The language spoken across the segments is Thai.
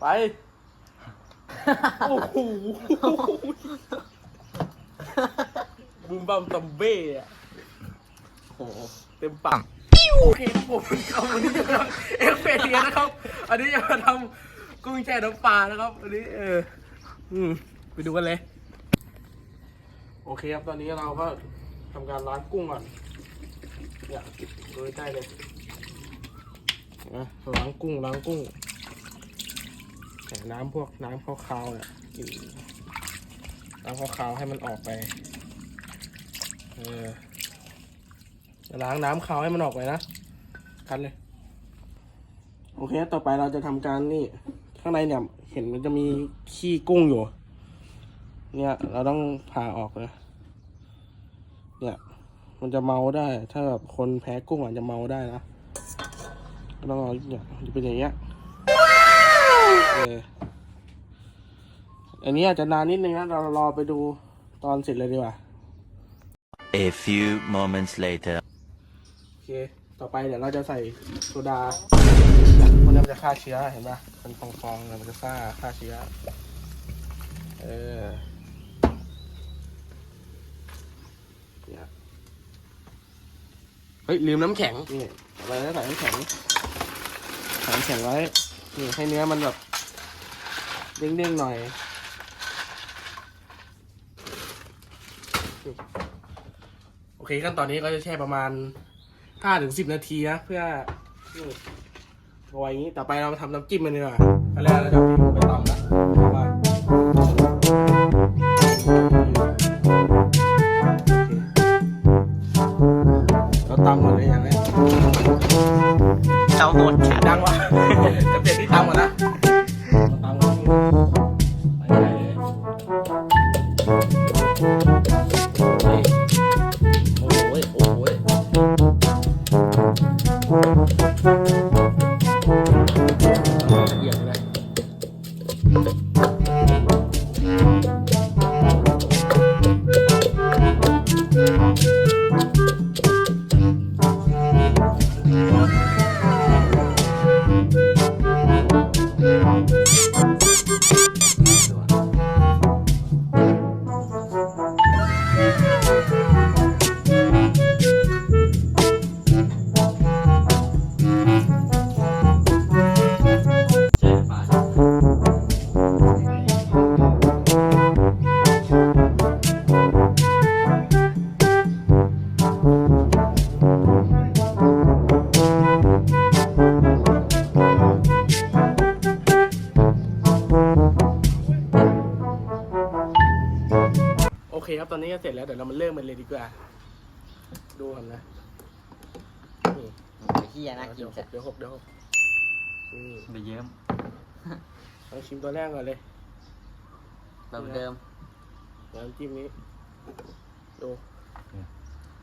ไป โอ้โหบูมบัมซัมเบ้อะโอ้โหเต็มปากโอเคครับผมครับวันนี้จะมาทำเอฟเฟกต์กันนะครับ อันนี้จะมาทำกุ้งแช่น้ำปลานะครับ อันนี้เออ อืม ไปดูกันเลย โอเคครับ ตอนนี้เราก็ทำการล้างกุ้งก่อนเนี่ยดูใกล้ๆเลยนะล้างกุ้งล้างกุ้ง ใส่น้ำพวกน้ำขาวๆเนี่ยน้ำขาวๆให้มันออกไป เออจะล้างน้ำขาวให้มันออกไปนะ คันเลย โอเค ต่อไปเราจะทำการนี่ ข้างในเนี่ย เห็นมันจะมีขี้กุ้งอยู่ เนี่ย เราต้องผ่าออกนะเนี่ยมันจะเมาได้ ถ้าแบบคนแพ้กุ้งอาจจะเมาได้นะ ก็ต้องเอาเนี่ยจะเป็นอย่างเงี้ย เอออันนี้อาจจะนานนิดนึงนะเรารอไปดูตอนเสร็จเลยดีกว่า A few moments later. โอเค ต่อไปเดี๋ยวเราจะใส่โซดามันนมันจะฆ่าเชื้อเห็นปะเป็นฟองๆเนี่ยมันจะฆ่าฆ่าเชื้อ เออเนี่ยเฮ้ยลืมน้ำแข็งนี่ต่อไปแล้วใส่น้ำแข็งใส่น้ำแข็งไว้นี่ให้เนื้อมันแบบ เด้งๆหน่อยโอเคขั้นตอนนี้ก็จะแช่ประมาณห้าถึงสิบนาทีนะเพื่อเอาไว้อย่างนี้ต่อไปเรามาทำน้ำจิ้มกันดีกว่าขั้นแรกเราจะไปตำนะเราตำก่อนเลยอย่างแรกเจ้าหมดดังวะจะเปลี่ยนที่ตำก่อนนะ อียดเลย โอเคครับตอนนี้ก็เสร็จแล้วเดี๋ยวเรามาเริ่มกันเลยดีกว่า ดูกันนะนี่เฮียน่ากิเดี๋ยนวหจักดเดี๋ยวหกเดี๋ยวหกนี่ไปเยิ้มลองชิมตัวแรกก่อนเลยแบบเดิมน้ำจิ้มนี้ดู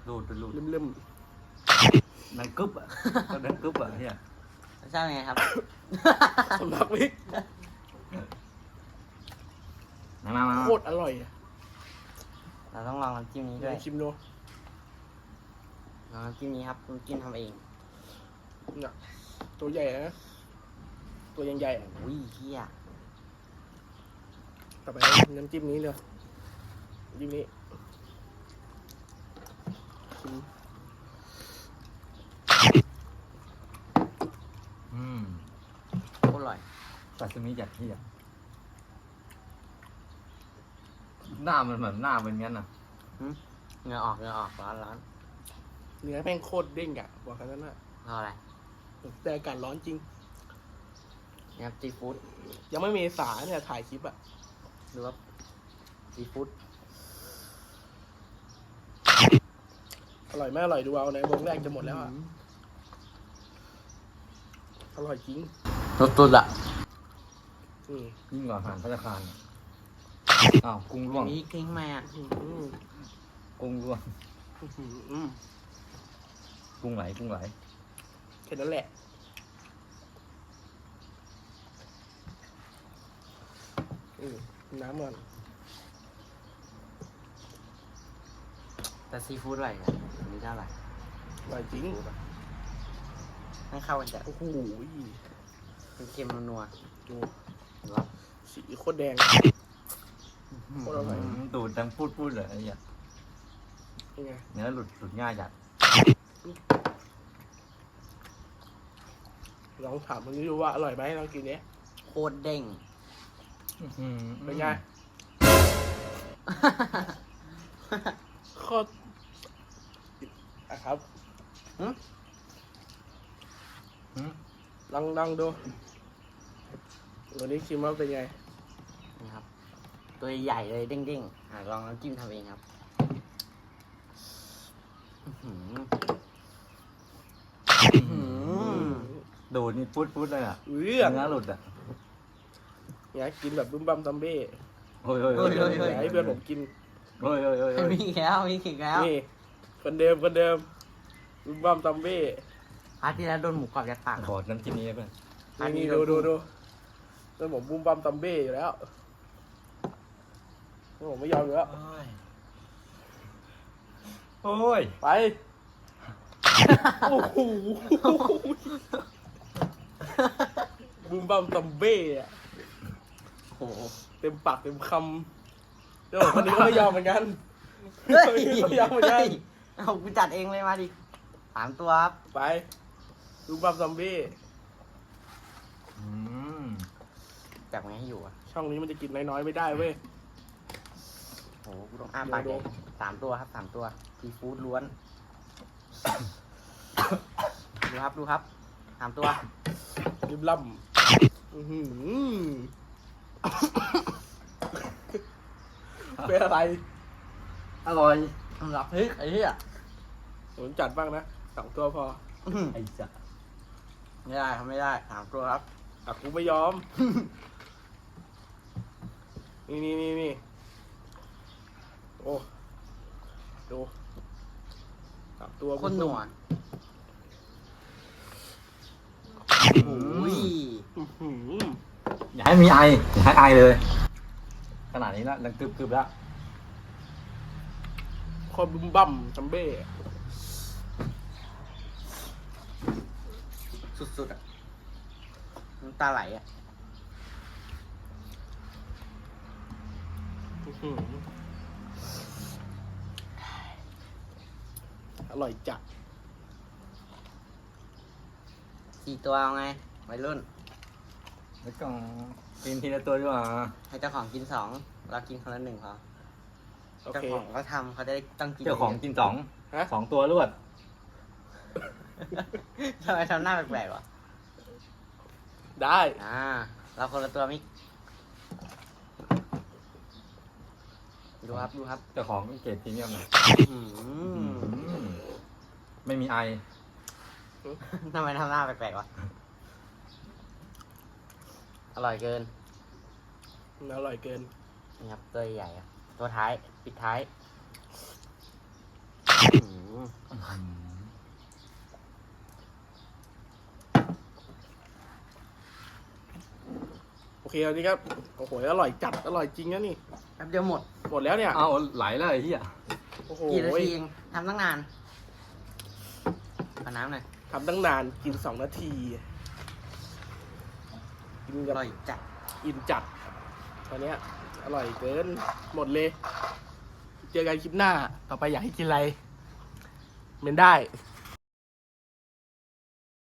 รูดไปรูดลืมนังกึบอะก็นังกึบอะเนี่ยรสชาติเป็นไงครับ ๆสำลักวิกมามามาโคตรอร่อยอะ เราต้องลองน้ำจิ้มนี้ลด้วอยงชิมดูลองน้ำจิ้มนี้ครับน้ำจิ้มทำเองเนี่ยตัวใหญ่นะ ตัวยังใหญ่อะอุ้ยเฮียต่อไปน้ำจิ้มนี้เลยน้ำจิ้มนี้ชิมอืมโคตรอร่อยซาซิมิจากที่อะ หน้ามันเหมือนหน้าเป็นงั้นอะเหงื่อออกเหงื่อออกร้อนร้อนเนื้อแม่งโคตรเด้งอะบอกกันนั้นอะรออะไรแต่อากาศร้อนจริงนี่ครับซีฟู้ดยังไม่เมษาเนี่ยถ่ายคลิปอะหรือว่าซีฟู้ดอร่อยไม่อร่อยดูเอาในวงแรกจะหมดแล้วอะอร่อยจริงตัวตุดๆอะอืมยิ่งกว่าอาหารพัตตาคาร อะอ้าวกุ้งร่วงนี่กิ้งมาอะอืมกุ้งร่วงอืมอืมกุ้งไหลกุ้งไหลแค่นั้นแหละอืมน้ำก่อนแต่ซีฟู้ดอร่อยนะอันนี้น่าอร่อยอร่อยจริงให้เข้ากันจัดโอ้โหเค็มๆนัวดูคตรแดง โคตรอร่อยดูดดังพูดพูดเลยไอ้เหี้ยยังไงเนื้อหลุดหลุดง่ายจัดลองถามมันดูว่าอร่อยไหมลองกินเนี้ยโคตรเด้ง เป็นไงโคตรอะครับหืมลองลองดู วันนี้ชิมว่าเป็นไงนี่ครับ ตัวใหญ่เลยเด้งๆอะลองน้ำจิ้มทำเองครับอื้อหืออื้อหือดูดนี่พูดพูดเลยอะเรื่องเนื้อหลุดอะเนี่ยกินแบบบึ้มบัมตัมเบ้โอ้ยโอ้ยโอ้ยเฮ้ยเฮ้ยอยากให้เพื่อนผมกินโอ้ยโอ้ยโอ้ยโอ้ยมีอีกแล้วมีอีกแล้วนี่คนเดิมคนเดิมบึ้มบัมตัมเบ้พาร์ทที่แล้วโดนหมูกรอบยัดปากขอน้ำจิ้มนี้ได้เพื่อนอันนี้นี่โดดูนดูดูแล้วผมบึ้มบัมตัมเบ้อยู่แล้วแล้ว ผมไม่ยอมอยู่แล้ว โอ้ยโอ้ยไป โอ้โหบึ้มบัมตัมเบ้อะโอ้โหเต็มปากเต็มคำแล้วผมคนนี้ก็ไม่ยอมเหมือนกันเฮ้ยไม่ยอมเหมือนกัน เอากูจัดเองเลยมาดิสามตัวครับ ไปบึ้มบัมตัมเบ้อืมจับไงให้อยู่อะช่องนี้มันจะกินน้อยๆไม่ได้เว้ย โอ้โหกูต้องอ้าปากเดี๋ใหยวญ่สามตัวครับสามตัวซีฟู้ดล้วน ดูครับดูครับสามตัวริบล่ำอื้อหือเป็นอะไรอร่อยสำหรับพริกไอ้เหี้ยผมจัดบ้างนะสองตัวพออื้อหือไอ้สัสไม่ได้ครับไม่ได้สามตัวครับ อะกูไม่ยอม นี่นี่นี่นี่ โอ้ ดูสามตัวคนหนัวโอ้อุ้ยอื้อหืออย่าให้มีไออย่าให้ไอเลย ขนาดนี้แล้วดังกึบกึบแล้วคอบึมบั่มจัมเบ้สุดๆอะน้ำตาไหลอะ อื้อหือ อร่อยจัดสี่ตัวเอาไงวัยรุ่น แล้วก็กินทีละตัวดีกว่าให้เจ้าของกินสองเรากินคนละหนึ่งพอโอเจ้าเค ของเขาทำเขาได้ต้องกินเจ้าของกินสองฮะ สองตัวรวดทำไมทำหน้าแปลกๆวะได้อ่า เราคนละตัวมิกดูครับดูครับเจ้าของเกรดพรีเมียมหน่อย อืมอืม ไม่มีไอ ทำไมทำหน้าแปลกๆวะ อร่อยเกินอร่อยเกิน นี่ครับตัวใหญ่อะตัวท้าย ปิดท้ายอืมโอเคเอานี้ครับ โอ้โห อร่อยจัด อร่อยจริงนะนี่ แป๊บเดียวหมด หมดแล้วเนี่ย เอาไหลแล้วไอ้เหี้ย โอ้โห กี่นาทีเองทำตั้งนานเอา น้ำหน่อยทำตั้งนานกินสองนาที กินอกับร่อยจัดอิ่มจัดตอนเนี้ยอร่อยเกินหมดเลย เจอกันคลิปหน้า ต่อไปอยากให้กินอะไรเมนได้